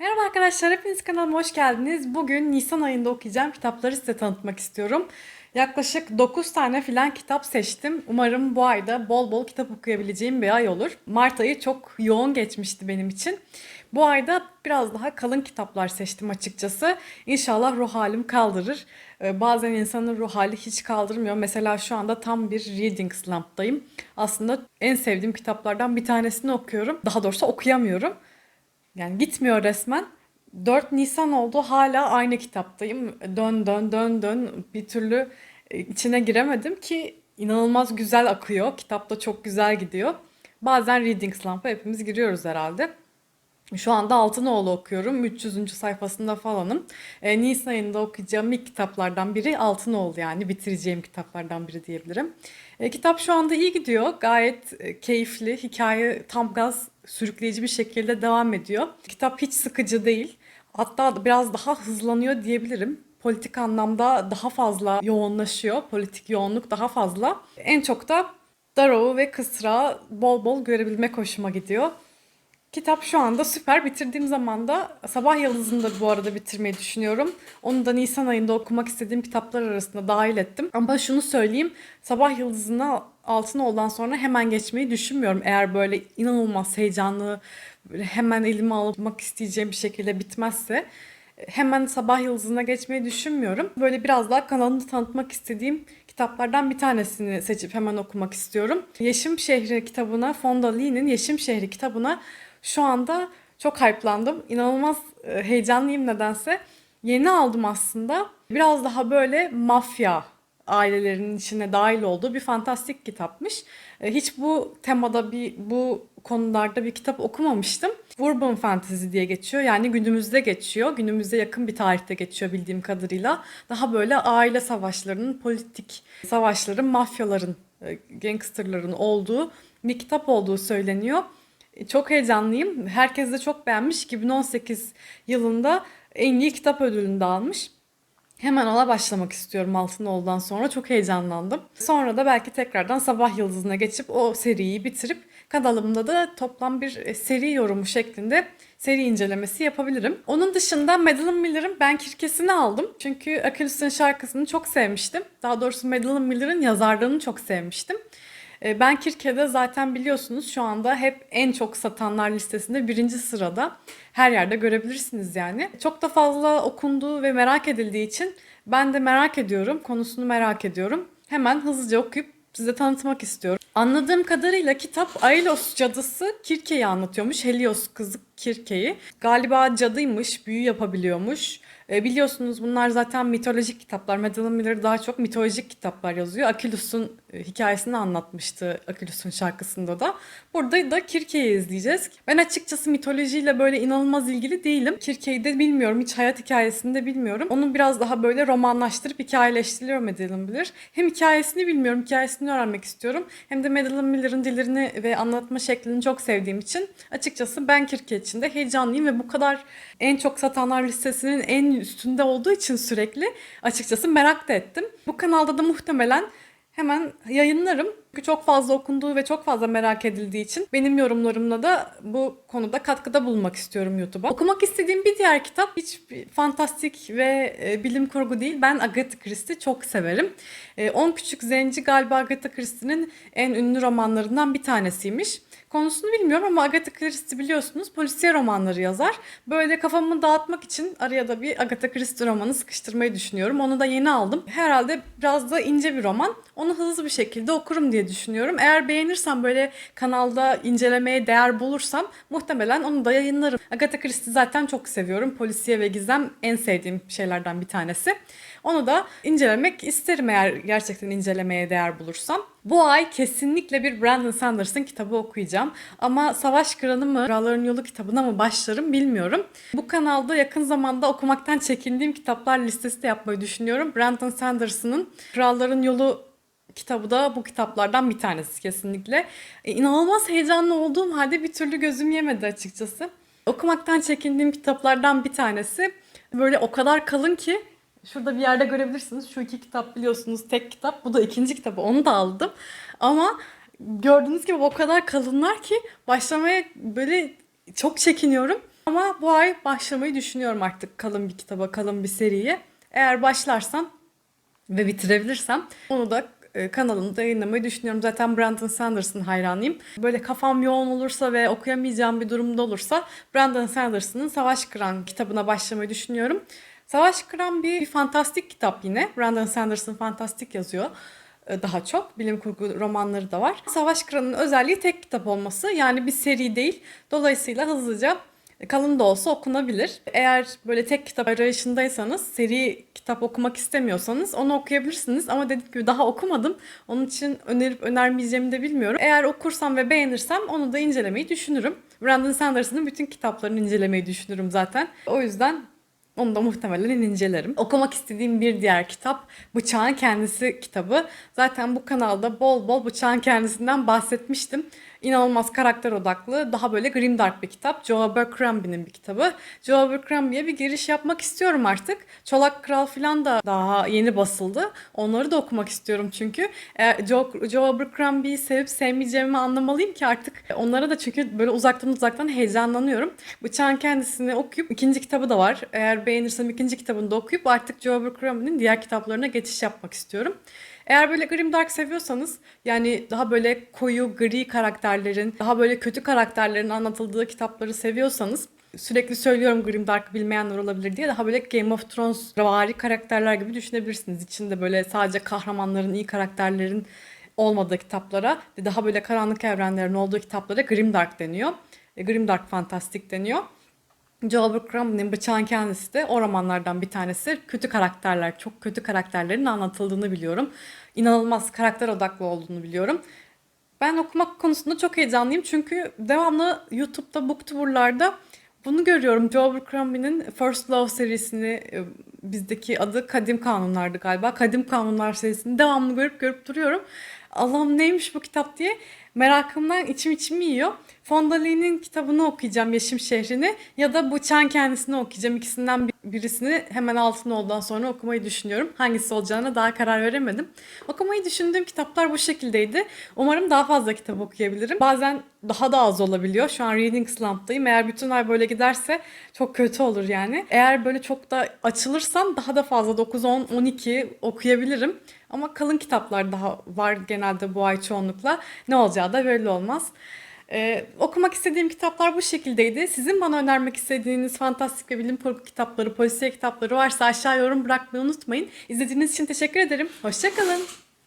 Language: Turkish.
Merhaba arkadaşlar, hepiniz kanalıma hoş geldiniz. Bugün Nisan ayında okuyacağım kitapları size tanıtmak istiyorum. Yaklaşık 9 tane filan kitap seçtim. Umarım bu ayda bol bol kitap okuyabileceğim bir ay olur. Mart ayı çok yoğun geçmişti benim için. Bu ayda biraz daha kalın kitaplar seçtim açıkçası. İnşallah ruh halim kaldırır. Ee, Bazen insanın ruh hali hiç kaldırmıyor. Mesela şu anda tam bir reading slump'tayım. Aslında en sevdiğim kitaplardan bir tanesini okuyorum. Daha doğrusu okuyamıyorum. Yani gitmiyor resmen. 4 Nisan oldu hala aynı kitaptayım. Dön dön dön dön bir türlü e, içine giremedim ki inanılmaz güzel akıyor. Kitap da çok güzel gidiyor. Bazen Reading Slump'a hepimiz giriyoruz herhalde. Şu anda Altınoğlu okuyorum. 300. sayfasında falanım. E, Nisan ayında okuyacağım ilk kitaplardan biri Altınoğlu yani bitireceğim kitaplardan biri diyebilirim. E, kitap şu anda iyi gidiyor. Gayet e, keyifli. Hikaye tam gaz sürükleyici bir şekilde devam ediyor. Kitap hiç sıkıcı değil. Hatta biraz daha hızlanıyor diyebilirim. Politik anlamda daha fazla yoğunlaşıyor. Politik yoğunluk daha fazla. En çok da Darrow'u ve Kısra bol bol görebilmek hoşuma gidiyor. Kitap şu anda süper. Bitirdiğim zaman da Sabah Yıldızı'nı da bu arada bitirmeyi düşünüyorum. Onu da Nisan ayında okumak istediğim kitaplar arasında dahil ettim. Ama şunu söyleyeyim. Sabah Yıldızı'na Altınoğlu'dan sonra hemen geçmeyi düşünmüyorum. Eğer böyle inanılmaz heyecanlı, hemen elime almak isteyeceğim bir şekilde bitmezse hemen Sabah Yıldızı'na geçmeyi düşünmüyorum. Böyle biraz daha kanalını tanıtmak istediğim kitaplardan bir tanesini seçip hemen okumak istiyorum. Yeşim Şehri kitabına, Fonda Lee'nin Yeşim Şehri kitabına şu anda çok hype'landım. İnanılmaz e, heyecanlıyım nedense. Yeni aldım aslında. Biraz daha böyle mafya ailelerinin içine dahil olduğu bir fantastik kitapmış. E, Hiç bu temada bir bu konularda bir kitap okumamıştım. Urban Fantasy diye geçiyor. Yani günümüzde geçiyor. Günümüze yakın bir tarihte geçiyor bildiğim kadarıyla. Daha böyle aile savaşlarının, politik savaşların, mafyaların, e, gangsterların olduğu bir kitap olduğu söyleniyor. Çok heyecanlıyım. Herkes de çok beğenmiş. 2018 yılında en iyi kitap ödülünü de almış. Hemen ona başlamak istiyorum Altınoğlu'dan sonra. Çok heyecanlandım. Sonra da belki tekrardan Sabah Yıldızı'na geçip o seriyi bitirip kanalımda da toplam bir e, seri yorumu şeklinde seri incelemesi yapabilirim. Onun dışında Madeline Miller'ın Ben Kirkesini aldım. Çünkü Achilles'in şarkısını çok sevmiştim. Daha doğrusu Madeline Miller'ın yazarlığını çok sevmiştim. E, Ben Kirke'de zaten biliyorsunuz şu anda hep en çok satanlar listesinde birinci sırada. Her yerde görebilirsiniz yani. Çok da fazla okunduğu ve merak edildiği için ben de merak ediyorum. Konusunu merak ediyorum. Hemen hızlıca okuyup size tanıtmak istiyorum. Anladığım kadarıyla kitap Ailos cadısı Kirke'yi anlatıyormuş. Helios kızı Kirke'yi. Galiba cadıymış, büyü yapabiliyormuş. E, biliyorsunuz bunlar zaten mitolojik kitaplar. Madeline Miller daha çok mitolojik kitaplar yazıyor. Achillus'un e, hikayesini anlatmıştı Achillus'un şarkısında da. Burada da Kirke'yi izleyeceğiz. Ben açıkçası mitolojiyle böyle inanılmaz ilgili değilim. Kirke'yi de bilmiyorum. Hiç hayat hikayesini de bilmiyorum. Onu biraz daha böyle romanlaştırıp hikayeleştiriyor Madeline Miller. Hem hikayesini bilmiyorum, hikayesini öğrenmek istiyorum. Hem de Madeline Miller'ın dilini ve anlatma şeklini çok sevdiğim için açıkçası ben Kirke için heyecanlıyım ve bu kadar en çok satanlar listesinin en üstünde olduğu için sürekli açıkçası merak da ettim. Bu kanalda da muhtemelen hemen yayınlarım. Çünkü çok fazla okunduğu ve çok fazla merak edildiği için benim yorumlarımla da bu konuda katkıda bulunmak istiyorum YouTube'a. Okumak istediğim bir diğer kitap hiç fantastik ve e, bilim kurgu değil. Ben Agatha Christie çok severim. E, On Küçük Zenci galiba Agatha Christie'nin en ünlü romanlarından bir tanesiymiş. Konusunu bilmiyorum ama Agatha Christie biliyorsunuz polisiye romanları yazar. Böyle kafamı dağıtmak için araya da bir Agatha Christie romanı sıkıştırmayı düşünüyorum. Onu da yeni aldım. Herhalde biraz da ince bir roman. Onu hızlı bir şekilde okurum diye düşünüyorum. Eğer beğenirsem böyle kanalda incelemeye değer bulursam muhtemelen onu da yayınlarım. Agatha Christie zaten çok seviyorum. Polisiye ve gizem en sevdiğim şeylerden bir tanesi. Onu da incelemek isterim eğer gerçekten incelemeye değer bulursam. Bu ay kesinlikle bir Brandon Sanderson kitabı okuyacağım. Ama Savaş Kralı mı, Kralların Yolu kitabına mı başlarım bilmiyorum. Bu kanalda yakın zamanda okumaktan çekindiğim kitaplar listesi de yapmayı düşünüyorum. Brandon Sanderson'ın Kralların Yolu kitabı da bu kitaplardan bir tanesi kesinlikle. E, inanılmaz heyecanlı olduğum halde bir türlü gözüm yemedi açıkçası. Okumaktan çekindiğim kitaplardan bir tanesi. Böyle o kadar kalın ki Şurada bir yerde görebilirsiniz. Şu iki kitap biliyorsunuz tek kitap. Bu da ikinci kitabı. Onu da aldım. Ama gördüğünüz gibi o kadar kalınlar ki başlamaya böyle çok çekiniyorum. Ama bu ay başlamayı düşünüyorum artık kalın bir kitaba, kalın bir seriye. Eğer başlarsam ve bitirebilirsem onu da kanalımda yayınlamayı düşünüyorum. Zaten Brandon Sanders'ın hayranıyım. Böyle kafam yoğun olursa ve okuyamayacağım bir durumda olursa Brandon Sanders'ın Savaş Kıran kitabına başlamayı düşünüyorum. Savaş Kıran bir, bir fantastik kitap yine. Brandon Sanders'ın fantastik yazıyor e, daha çok. Bilim kurgu romanları da var. Savaş Kıran'ın özelliği tek kitap olması. Yani bir seri değil. Dolayısıyla hızlıca kalın da olsa okunabilir. Eğer böyle tek kitap arayışındaysanız, seri kitap okumak istemiyorsanız onu okuyabilirsiniz. Ama dediğim gibi daha okumadım. Onun için önerip önermeyeceğimi de bilmiyorum. Eğer okursam ve beğenirsem onu da incelemeyi düşünürüm. Brandon Sanders'ın bütün kitaplarını incelemeyi düşünürüm zaten. O yüzden onu da muhtemelen incelerim. Okumak istediğim bir diğer kitap Bıçağın Kendisi kitabı. Zaten bu kanalda bol bol Bıçağın Kendisi'nden bahsetmiştim. İnanılmaz karakter odaklı, daha böyle grimdark bir kitap. Joe Abercrombie'nin bir kitabı. Joe Abercrombie'ye bir giriş yapmak istiyorum artık. Çolak Kral falan da daha yeni basıldı. Onları da okumak istiyorum çünkü. Eğer Joe, Joe Abercrombie'yi sevip sevmeyeceğimi anlamalıyım ki artık onlara da çünkü böyle uzaktan uzaktan heyecanlanıyorum. Bıçağın kendisini okuyup ikinci kitabı da var. Eğer beğenirsem ikinci kitabını da okuyup artık Joe Abercrombie'nin diğer kitaplarına geçiş yapmak istiyorum. Eğer böyle grimdark seviyorsanız yani daha böyle koyu gri karakterlerin, daha böyle kötü karakterlerin anlatıldığı kitapları seviyorsanız sürekli söylüyorum grimdark bilmeyenler olabilir diye daha böyle Game of Thrones vari karakterler gibi düşünebilirsiniz. İçinde böyle sadece kahramanların, iyi karakterlerin olmadığı kitaplara daha böyle karanlık evrenlerin olduğu kitaplara grimdark deniyor. E, grimdark fantastik deniyor. Joe Abercrombie'nin Bıçağın Kendisi de o romanlardan bir tanesi. Kötü karakterler, çok kötü karakterlerin anlatıldığını biliyorum. İnanılmaz karakter odaklı olduğunu biliyorum. Ben okumak konusunda çok heyecanlıyım çünkü devamlı YouTube'da, booktuber'larda bunu görüyorum. Abercrombie'nin First Love serisini, e, bizdeki adı Kadim Kanunlar'dı galiba. Kadim Kanunlar serisini devamlı görüp görüp duruyorum. Allah'ım neymiş bu kitap diye merakımdan içim içimi yiyor. Fonda Lee'nin kitabını okuyacağım Yeşim Şehri'ni ya da Bıçağın kendisini okuyacağım. İkisinden birisini hemen altın oldan sonra okumayı düşünüyorum. Hangisi olacağına daha karar veremedim. Okumayı düşündüğüm kitaplar bu şekildeydi. Umarım daha fazla kitap okuyabilirim. Bazen daha da az olabiliyor. Şu an reading slump'tayım. Eğer bütün ay böyle giderse çok kötü olur yani. Eğer böyle çok da açılırsam daha da fazla 9, 10, 12 okuyabilirim. Ama kalın kitaplar daha var genelde bu ay çoğunlukla. Ne olacağı da belli olmaz. Ee, okumak istediğim kitaplar bu şekildeydi. Sizin bana önermek istediğiniz fantastik ve bilim kurgu kitapları, polisiye kitapları varsa aşağı yorum bırakmayı unutmayın. İzlediğiniz için teşekkür ederim. Hoşçakalın.